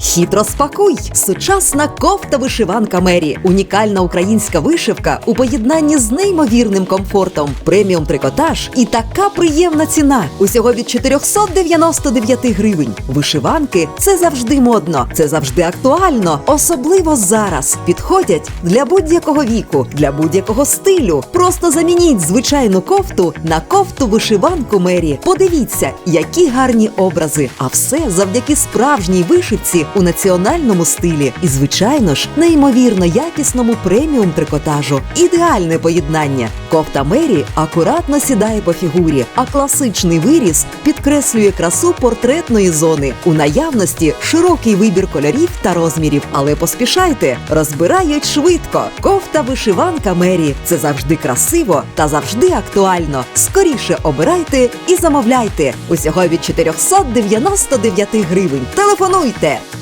Хитро спакуй! Сучасна кофта вишиванка Мері. Унікальна українська вишивка у поєднанні з неймовірним комфортом, преміум трикотаж і така приємна ціна. Усього від 499 гривень. Вишиванки це завжди модно, це завжди актуально, особливо зараз. Підходять для будь-якого віку, для будь-якого стилю. Просто замініть звичайну кофту на кофту вишиванку Мері. Подивіться, які гарні образи. А все завдяки справжній вишивці у національному стилі. І, звичайно ж, неймовірно якісному преміум трикотажу. Ідеальне поєднання. Кофта Мері акуратно сідає по фігурі, а класичний виріз підкреслює красу портретної зони. У наявності широкий вибір кольорів та розмірів. Але поспішайте, розбирають швидко. Кофта вишиванка Мері. Це завжди красиво та завжди актуально. Скоріше обирайте і замовляйте. Усього від 499 гривень. Телефонуйте!